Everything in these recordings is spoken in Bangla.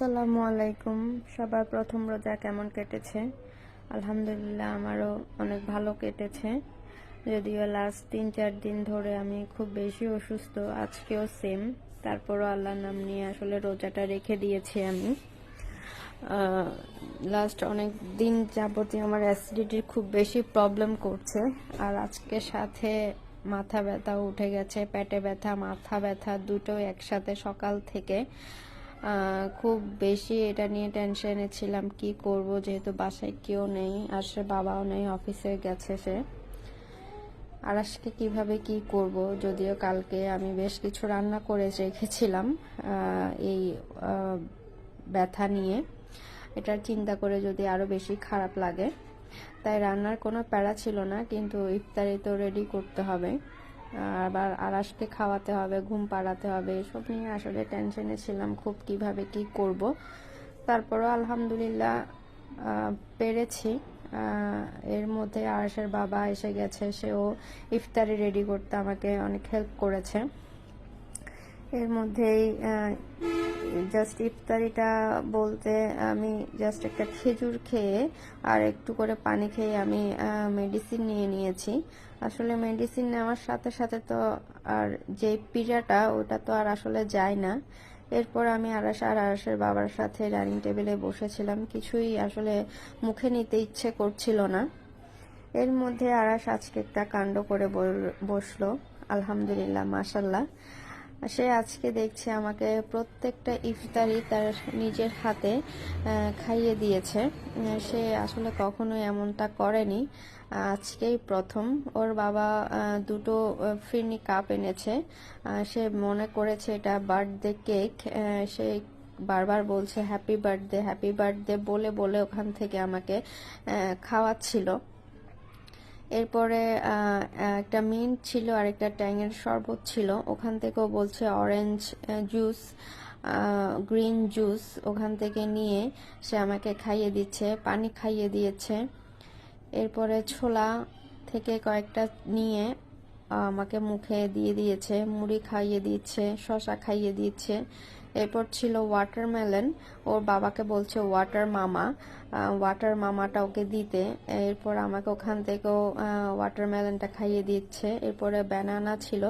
আসসালামু আলাইকুম। সবার প্রথম রোজা কেমন কেটেছে? আলহামদুলিল্লাহ, আমারও অনেক ভালো কেটেছে। যদিও লাস্ট তিন, চার দিন ধরে আমি খুব বেশি অসুস্থ, আজকেও সেম তারপরও আল্লাহর নাম নিয়ে আসলে রোজাটা রেখে দিয়েছি আমি। লাস্ট অনেক দিন যাবতীয় আমার অ্যাসিডিটির খুব বেশি প্রবলেম করছে। আর আজকে সাথে মাথা ব্যথা উঠে গেছে, পেটে ব্যথা, মাথা ব্যথা দুটো একসাথে সকাল থেকে। খুব বেশি এটা নিয়ে টেনশনে ছিলাম, কি করব? যেহেতু বাসায় কেউ নেই, আর সে বাবাও নেই, অফিসে গেছে সে। আর আজকে কীভাবে কি করব? যদিও কালকে আমি বেশ কিছু রান্না করে রেখেছিলাম এই ব্যথা নিয়ে। এটার চিন্তা করে যদি আরও বেশি খারাপ লাগে। তাই রান্নার কোনো প্যারা ছিল না, কিন্তু ইফতারি তো রেডি করতে হবে। আবার আরাসকে খাওয়াতে হবে, ঘুম পাড়াতে হবে, এসব নিয়ে আসলে টেনশনে ছিলাম খুব কীভাবে কি করব। তারপরও আলহামদুলিল্লাহ পেরেছি। এর মধ্যে আরাসের বাবা এসে গেছে, সেও ইফতারি রেডি করতে আমাকে অনেক হেল্প করেছে। এর মধ্যেই জাস্ট ইফতারিটা বলতে আমি জাস্ট একটা খেজুর খেয়ে আর একটু করে পানি খেয়ে আমি মেডিসিন নিয়ে নিয়েছি। আসলে মেডিসিন নেওয়ার সাথে সাথে তো আর যে পিড়াটা, ওটা তো আর আসলে যায় না। এরপর আমি আরাস আর আরাসের বাবার সাথে ডাইনিং টেবিলে বসেছিলাম। কিছুই আসলে মুখে নিতে ইচ্ছে করছিল না। এর মধ্যে আরাস আজকে একটা কাণ্ড করে বসল। আলহামদুলিল্লাহ মাসাল্লাহ সে আজকে দেখছে আমাকে প্রত্যেকটা ইফতারি তার নিজের হাতে খাইয়ে দিয়েছে। সে আসলে কখনো এমনটা করেনি। আজকেই প্রথম। ওর বাবা দুটো ফিরনি কাপ এনেছে। সে মনে করেছে এটা বার্থডে কেক। সে বারবার বলছে হ্যাপি বার্থডে হ্যাপি বার্থডে বলে বলে ওখান থেকে আমাকে খাওয়াচ্ছিল। এরপরে একটা মিন্ট ছিল আর একটা ট্যাঙের শরবত ছিল। ওখান থেকেও বলছে অরেঞ্জ জুস গ্রিন জুস ওখান থেকে নিয়ে সে আমাকে খাইয়ে দিচ্ছে, পানি খাইয়ে দিয়েছে। এরপরে ছোলা থেকে কয়েকটা নিয়ে আমাকে মুখে দিয়ে দিয়েছে, মুড়ি খাইয়ে দিচ্ছে, শশা খাইয়ে দিচ্ছে। এরপর ছিল ওয়াটারমেলন ওর বাবাকে বলছে ওয়াটার মামা ওয়াটার মামাটা ওকে দিতে। এরপর আমাকে ওখান থেকেও ওয়াটারমেলনটা খাইয়ে দিচ্ছে। এরপরে ব্যানানা ছিল,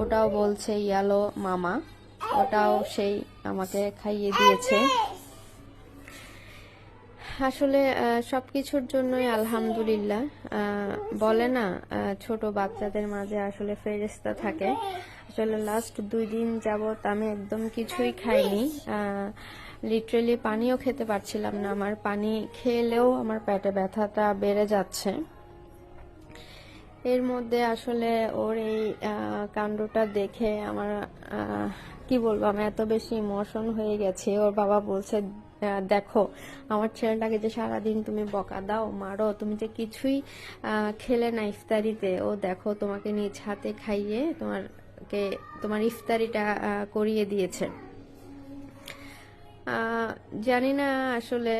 ওটাও বলছে ইয়েলো মামা ওটাও সেই আমাকে খাইয়ে দিয়েছে। আসলে আহ, সবকিছুর জন্যই আলহামদুলিল্লাহ। বলে না ছোট বাচ্চাদের মাঝে আসলে ফেরেস্তা থাকে। আসলে লাস্ট দুই দিন যাবত আমি একদম কিছুই খাইনি। লিটারেলি পানিও খেতে পারছিলাম না। আমার পানি খেলেও আমার পেটে ব্যথাটা বেড়ে যাচ্ছে। এর মধ্যে আসলে ওর এই কাণ্ডটা দেখে আমার কি বলব আমি এত বেশি ইমোশন হয়ে গেছে। ওর বাবা বলছে দেখো, আমার ছেলেটাকে যে সারাদিন তুমি বকা দাও, মারো, তুমি যে কিছুই খেলে না ইফতারিতে, ও দেখো তোমাকে নিজ হাতে খাইয়ে তোমারকে, তোমার ইফতারিটা করিয়ে দিয়েছে। জানি না আসলে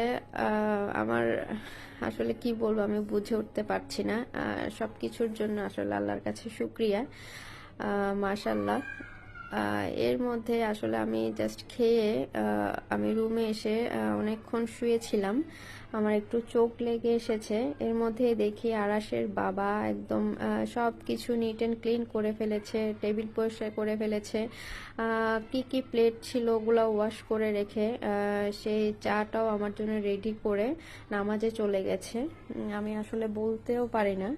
আমার আসলে কি বলব আমি বুঝে উঠতে পারছি না। সব কিছুর জন্য আসলে আল্লাহর কাছে শুক্রিয়া। মাশাল্লাহ এর মধ্যে আসলে আমি জাস্ট খেয়ে আমি রুমে এসে অনেকক্ষণ শুয়েছিলাম। আমার একটু চোখ লেগে এসেছে। এর মধ্যে দেখি আরাসের বাবা একদম সব কিছু নিট অ্যান্ড ক্লিন করে ফেলেছে টেবিল পরিষ্কার করে ফেলেছে। কি কি প্লেট ছিল ওগুলো ওয়াশ করে রেখে সেই চাটাও আমার জন্য রেডি করে নামাজে চলে গেছে। আমি আসলে বলতেও পারি না।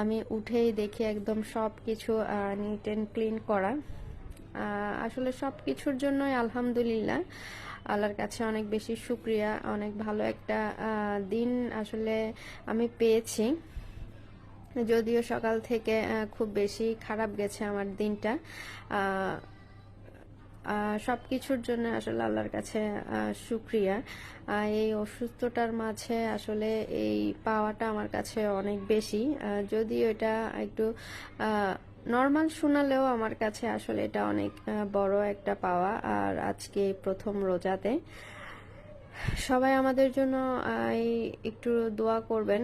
আমি উঠেই দেখি একদম সব কিছু নিট অ্যান্ড ক্লিন করা। আসলে সব কিছুর জন্যই আলহামদুলিল্লাহ। আল্লাহর কাছে অনেক বেশি শুক্রিয়া অনেক ভালো একটা দিন আসলে আমি পেয়েছি। যদিও সকাল থেকে খুব বেশি খারাপ গেছে আমার দিনটা। সব কিছুর জন্য আসলে আল্লাহর কাছে আহ, শুক্রিয়া। এই অসুস্থতার মাঝে আসলে এই পাওয়াটা আমার কাছে অনেক বেশি। যদিও এটা একটু নর্মাল শোনালেও আমার কাছে আসলে এটা অনেক বড় একটা পাওয়া। আর আজকে প্রথম রোজাতে সবাই আমাদের জন্য একটু দোয়া করবেন।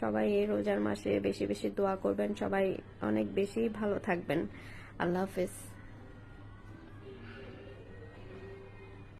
সবাই এই রোজার মাসে বেশি বেশি দোয়া করবেন। সবাই অনেক বেশি ভালো থাকবেন। আল্লাহ হাফেজ।